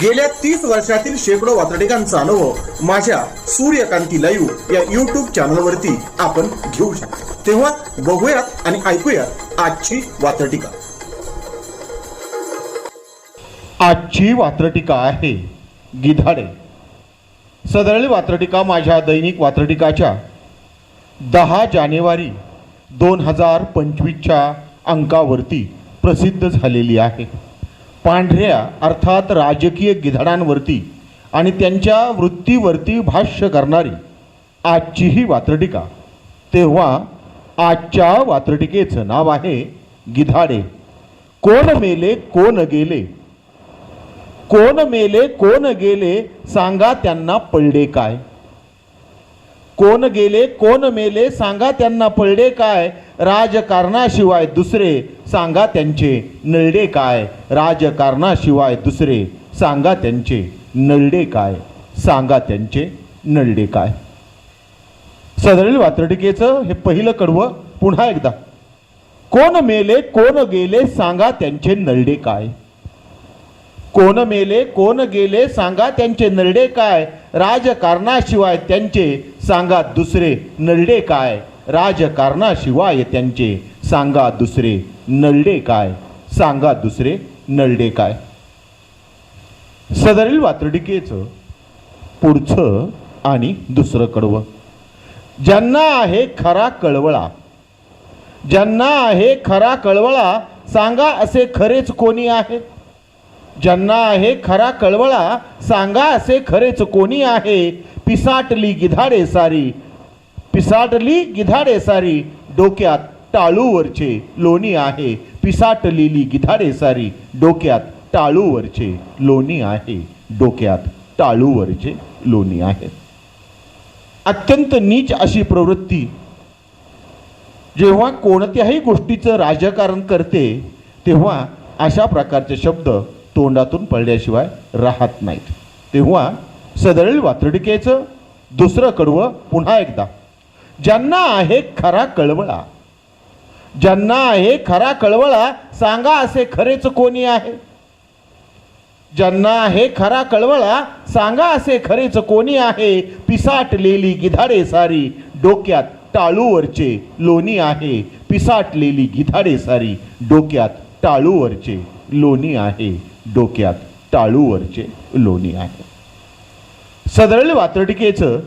गेल्या तीस वर्षातील शेकडो वातडिकांचा अनुभव माझ्या सूर्यकांती लाईव्ह या युट्यूब चॅनलवरती आपण घेऊ शकतो. तेव्हा बघूयात आणि ऐकूयात आजची वात्रटिका. आजची वात्रटिका आहे गिधाडे. सदरली वात्रटिका माझ्या दैनिक वात्रटिकाच्या दहा जानेवारी दोन हजार पंचवीसच्या अंकावरती प्रसिद्ध झालेली आहे. पांढऱ्या अर्थात राजकीय गिधाडांवरती आणि त्यांच्या वृत्तीवरती भाष्य करणारी आजची ही वात्रटिका. तेव्हा आजच्या वात्रटिकेचं नाव आहे गिधाडे. कोण मेले कोण गेले? कोण मेले कोण गेले? सांगा त्यांना पळडे काय? कोण गेले कोण मेले? सांगा त्यांना पळडे काय? राजकारणाशिवाय दुसरे सांगा त्यांचे नळडे काय? राजकारणाशिवाय दुसरे सांगा त्यांचे नळडे काय? सांगा त्यांचे नळडे काय? सदरील वात्रटिकेचं हे पहिलं कडवं पुन्हा एकदा. कोण मेले कोण गेले सांगा त्यांचे नळडे काय? कोण मेले कोण गेले सांगा त्यांचे नरडे काय? राजकारणाशिवाय त्यांचे सांगा दुसरे नरडे काय? राजकारणाशिवाय त्यांचे सांगा दुसरे नळडे काय? सांगा दुसरे नळडे काय? सदरील वात्रटिकेचं पुढचं आणि दुसरं कडवं. ज्यांना आहे खरा कळवळा ज्यांना आहे खरा कळवळा सांगा असे खरेच कोणी आहे? ज्यांना आहे खरा कळवळा सांगा असे खरेच कोणी आहे? पिसाटली गिधाडे सारी पिसाटली गिधाडे सारी डोक्यात टाळूवरचे लोणी आहे. पिसाटलेली गिधाडे सारी डोक्यात टाळूवरचे लोणी आहे. डोक्यात टाळूवरचे लोणी आहे. अत्यंत नीच अशी प्रवृत्ती जेव्हा कोणत्याही गोष्टीचं राजकारण करते तेव्हा अशा प्रकारचे शब्द तोंडातून पडल्याशिवाय राहत नाहीत. तेव्हा सदळील वातडकेचं दुसरं कडवं पुन्हा एकदा ज्यांना आहे खरा कळवळा ज्यांना आहे खरा कळवळा सांगा असे खरेच कोणी आहे? ज्यांना आहे खरा कळवळा सांगा असे खरेच कोणी आहे? पिसाटलेली गिधाडे सारी डोक्यात टाळूवरचे लोणी आहे. पिसाटलेली गिधाडे सारी डोक्यात टाळूवरचे लोणी आहे. डोक्यात टाळूवरचे लोणी आहे. सदळ वातडकेचं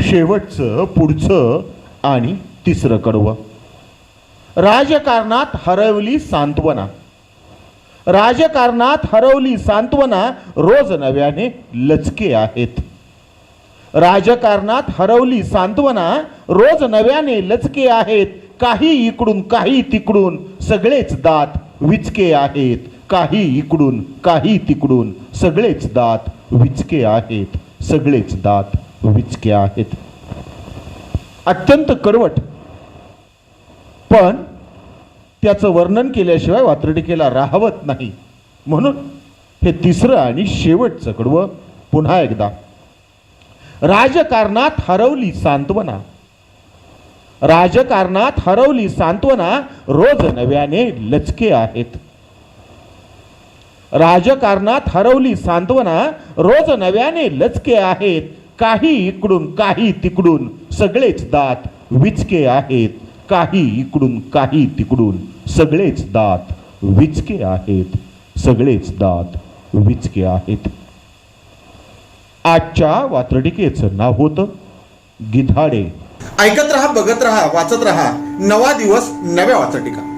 शेवटचं पुढचं आणि तिसरं कडवं. राजकारणात हरवली सांत्वना. राजकारणात हरवली सांत्वना रोज नव्याने लचके आहेत. राजकारणात हरवली सांत्वना रोज नव्याने लचके आहेत. काही इकडून काही तिकडून सगळेच दात विचके आहेत. काही इकडून काही तिकडून सगळेच दात विचके आहेत. सगळेच दात विचके आहेत. अत्यंत कडवट पण त्याचं वर्णन केल्याशिवाय वात्रटिकेला राहवत नाही. म्हणून हे तिसरं आणि शेवटचं कडवं पुन्हा एकदा. राजकारणात हरवली सांत्वना. राजकारणात हरवली सांत्वना रोज नव्याने लचके आहेत. राजकारणात हरवली सांत्वना रोज नव्याने लचके आहेत. काही इकडून काही तिकडून सगळेच दात विचके आहेत. काही इकडून काही तिकडून सगळेच दात विचके आहेत. सगळेच दात विचके आहेत. आजच्या वात्रटिकेचं नाव होतं गिधाडे. ऐकत रहा बघत रहा वाचत रहा. नवा दिवस नव्या वाचटिका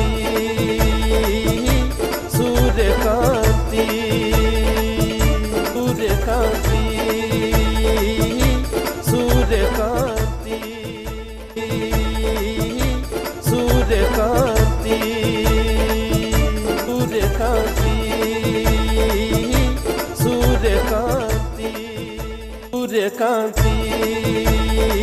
কাঁদি